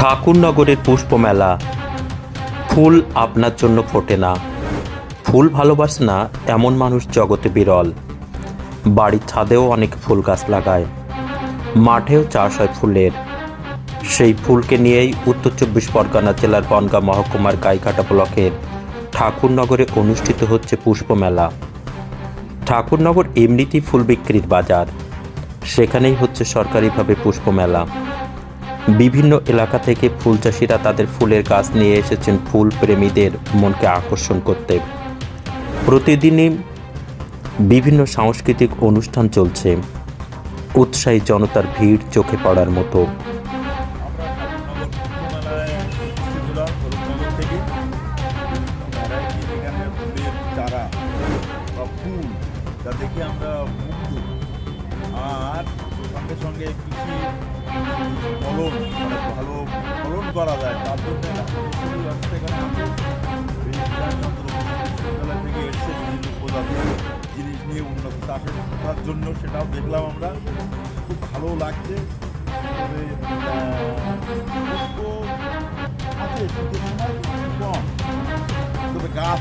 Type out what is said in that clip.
ঠাকুরনগরের পুষ্পমেলা। ফুল আপনার জন্য ফোটে না। ফুল ভালোবাসে না এমন মানুষ জগতে বিরল। বাড়ির ছাদেও অনেক ফুল গাছ লাগায়। মাঠেও চাষ হয় ফুলের। সেই ফুলকে নিয়েই উত্তর চব্বিশ পরগনা জেলার বনগাঁ মহকুমার গাইঘাটা ব্লকের ঠাকুরনগরে অনুষ্ঠিত হচ্ছে পুষ্পমেলা। ঠাকুরনগর এমনিতেই ফুল বিক্রির বাজার। সেখানেই হচ্ছে সরকারিভাবে পুষ্পমেলা। বিভিন্ন এলাকা থেকে ফুল চাষিরা তাদের ফুলের গাছ নিয়ে এসেছেন ফুল প্রেমীদের মনকে আকর্ষণ করতে। প্রতিদিনই বিভিন্ন সাংস্কৃতিক অনুষ্ঠান চলছে। উৎসাহী জনতার ভিড় চোখে পড়ার মতো। আর কৃষি ফলন মানে ভালো ফলন করা যায়, তার জন্য থেকে এসছে বিভিন্ন প্রজাতির জিনিস নিয়ে উন্নত চাষের করার জন্য সেটাও দেখলাম আমরা। খুব ভালো লাগছে। তবে আছে কম। তবে গাছ